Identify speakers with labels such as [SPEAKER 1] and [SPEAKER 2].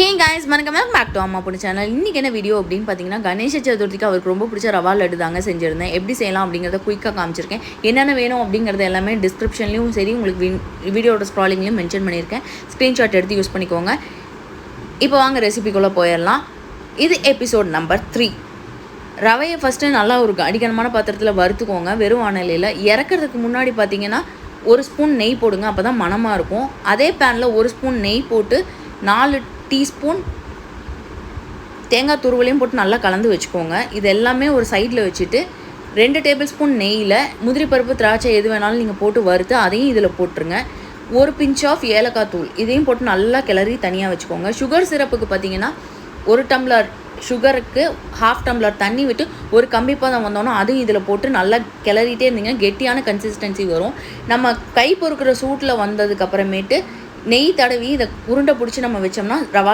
[SPEAKER 1] ஹே guys வணக்கம். Ma'am back to அம்மா பிடிச்ச சேனல் இன்றைக்கி என்ன வீடியோ அப்படின்னு பார்த்தீங்கன்னா கணேச சதுர்த்திக்கு அவருக்கு ரொம்ப பிடிச்ச ரவா லட்டு தாங்க செஞ்சுருந்தேன். எப்படி செய்யலாம் அப்படிங்கிறத குயிக்காக காமிச்சிருக்கேன். என்னென்ன வேணும் அப்படிங்கிறது எல்லாமே டிஸ்கிரிப்ஷன்லையும் சரி உங்களுக்கு வீடியோட ஸ்க்ராலிங்லையும் மென்ஷன் பண்ணியிருக்கேன். ஸ்க்ரீன்ஷாட் எடுத்து யூஸ் பண்ணிக்கோங்க. இப்போ வாங்க ரெசிபிக்குள்ளே போயிடலாம். இது எபிசோட் நம்பர் த்ரீ ரவையை ஃபஸ்ட்டு நல்லா ஒரு அடிக்கனமான பாத்திரத்தில் வறுத்துக்கோங்க. வெறும் வானிலையில். இறக்கிறதுக்கு முன்னாடி பார்த்தீங்கன்னா ஒரு ஸ்பூன் நெய் போடுங்க. அப்போ தான் மணமாக இருக்கும். அதே பேனில் ஒரு ஸ்பூன் நெய் போட்டு நாலு டீஸ்பூன் தேங்காய் துருவலையும் போட்டு நல்லா கலந்து வச்சுக்கோங்க. இது எல்லாமே ஒரு சைடில் வச்சுட்டு ரெண்டு டேபிள் ஸ்பூன் நெய்யில் முதிரி பருப்பு திராட்சை எது வேணாலும் நீங்கள் போட்டு வறுத்து அதையும் இதில் போட்டுருங்க. ஒரு பிஞ்ச் ஆஃப் ஏலக்காய் தூள் இதையும் போட்டு நல்லா கிளறி தனியாக வச்சுக்கோங்க. சுகர் சிரப்புக்கு பார்த்தீங்கன்னா ஒரு டம்ளர் சுகருக்கு ஹாஃப் டம்ளர் தண்ணி விட்டு ஒரு கம்பி பதம் வந்தோன்னா அதையும் இதில் போட்டு நல்லா கிளறிட்டே இருந்தீங்க கெட்டியான கன்சிஸ்டன்சி வரும். நம்ம கை பொறுக்கிற சூட்டில் வந்ததுக்கு அப்புறமேட்டு நெய் தடவி இதை உருண்டை பிடிச்சி நம்ம வச்சோம்னா ரவா